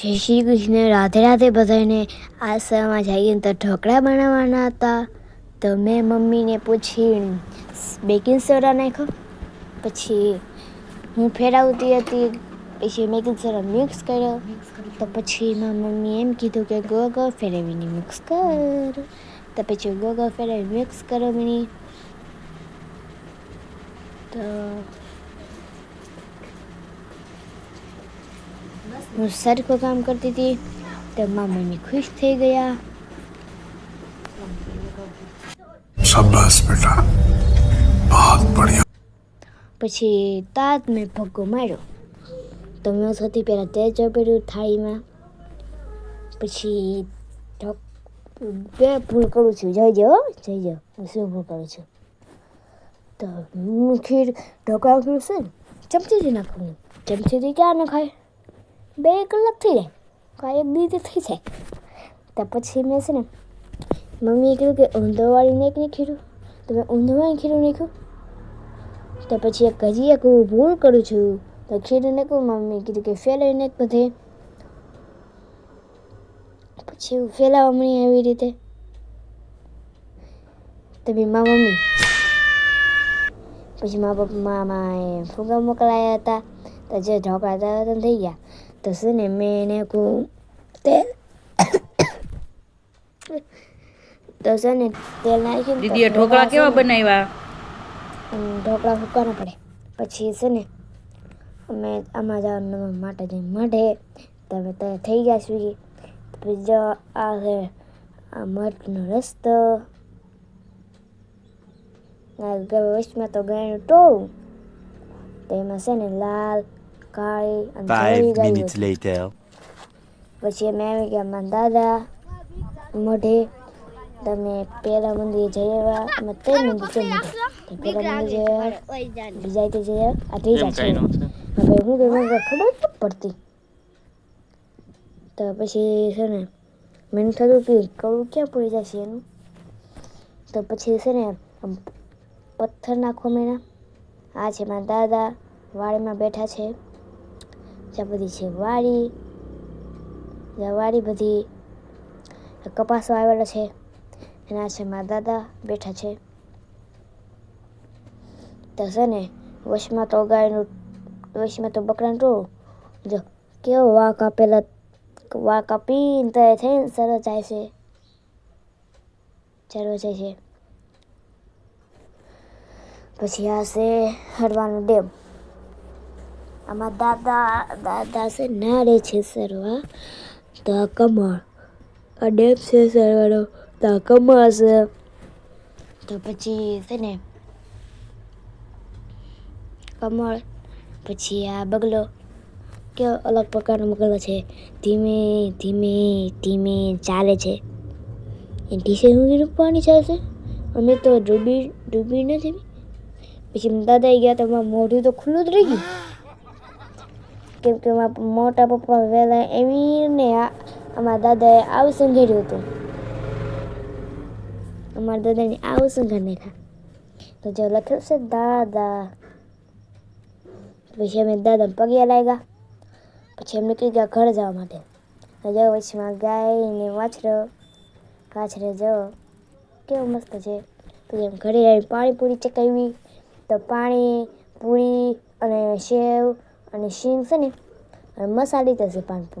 જય શ્રી કૃષ્ણ. રાધે રાધે બધાને આશ્રમમાં જઈએ તો ઢોકળા બનાવવાના હતા. તો મેં મમ્મીને પૂછી બેકિંગ સોડા નાખ્યો. પછી હું ફેરવતી હતી, પછી બેકિંગ સોડા મિક્સ કર્યો. તો પછી મારા મમ્મીએ એમ કીધું કે ગો ગો ફેરવીને મિક્સ કર. તો પછી ગો ગો ફેરવી મિક્સ કરો મિની તો હું સરખું કામ કરતી હતી તો મમ્મી ખુશ થઈ ગયા. શાબાશ બેટા. બહુત બઢિયા પછી તાત મેં ભગ્ગો માર્યો. તો મેં સૌથી પહેલાં તે ચોપડ્યું થાળીમાં. પછી બે ભૂલ કરું છું. જઈ જાઓ જઈ જાઓ હું શું ભૂલ કરું છું? તો હું ખીર ઢોકળા ઉકળું છું ને ચમચીથી નાખવાનું ચમચીથી ક્યાં નખાય? બે કલાક થઈ જાય. કાંઈ એક દીધી થઈ જાય. તો પછી મેં છે ને, મમ્મીએ કીધું કે ઊંધોવાળી નાખ નહીં ખીરું તો મેં ઊંધોવાળી ખીરું નાખ્યું. તો પછી એક હજી એક ભૂલ કરું છું. તો ખીરું નાખ્યું મમ્મીએ કીધું કે ફેલાવી નાખ બધે. પછી હું ફેલાવા મળી એવી રીતે. તો બી મા મમ્મી, પછી મા પપ્પા, મામાએ ફુગા મોકલાયા હતા. તો જે ઢોકળા હતા થઈ ગયા. તો છે ને મેં એને કહું તેલ તો છે ને તેલ નાખ્યું ને તો ઢોકળા કેવા બનાવ્યા ઢોકળા ફૂંકવાના પડે પછી છે ને અમે આમાં જવાનું માટે મઢે તમે તો થઈ ગયા સ્વીગી પછી જો આ છે આ મઠનો રસ્તો વચમાં તો ગાયનું ટોળું તો એમાં છે ને લાલ કાળી અને Five ગાયો minutes later. પછી અમે આવી ગયા મારા દાદા મઢે તમે પેલા મંદિરે જઈ આવ્યા અમે ત્રણ મંદિર જઈ આવ્યા. તો પહેલા મંદિર જઈ આવ્યા બીજા રીતે જઈ આવ્યા. આ ત્રીજા છે. હવે હું કે મને ખબર જ પડતી. તો પછી છે ને મને થયું કે કરું ક્યાં પડી જશે એનું? તો પછી છે ને આમ પથ્થર નાખો મેના આ છે મારા દાદા વાડીમાં બેઠા છે. ત્યાં બધી છે વાડી ત્યાં બધી કપાસો વાવેલા છે. એના છે મારા દાદા બેઠા છે. તો છે ને, વશમાં તો ગાયનું, વશમાં તો બકરાનું ટોળું. જો, કેવો વા કાપેલા વા કાપીને તો થઈને સરસ જાય છે. ચાલો જાય છે. પછી આ છે હરવાનું ડેમ. આમાં દાદા દાદા છે નાડે છે સરવા તો કમળ. આ ડેમ છે સરવાનો તો કમળ છે. તો પછી છે ને, કમળ, પછી આ બગલો, કેવો અલગ પ્રકારનો બગલો છે. ધીમે ધીમે ધીમે ચાલે છે. એ ઢીસે ઊંઘીનું પાણી ચાલશે અમે તો ડૂબી ડૂબી નથી. પછી દાદા ગયા તો મોઢું તો ખુલ્લું જ રહી ગયું. કેમ કે મારા મોટા પપ્પા વહેલા એમને અમારા દાદાએ આવું સંઘેર્યું હતું. અમારા દાદાને આવું સંઘાર નાખ્યા તો જો લખ્યું છે, દાદા. પછી અમે દાદા પગે લાગ્યા. પછી એમ નીકળી ગયા ઘર જવા માટે. જો વચમાં ગાય ને વાછરો. વાછરે જો કેવું મસ્ત છે. પછી એમ ઘરે આવી પાણીપુરી ચકાવી. તો પાણી, પૂરી અને સેવ અને શીંગ છે ને મસાલી તો છે પાણીપુરી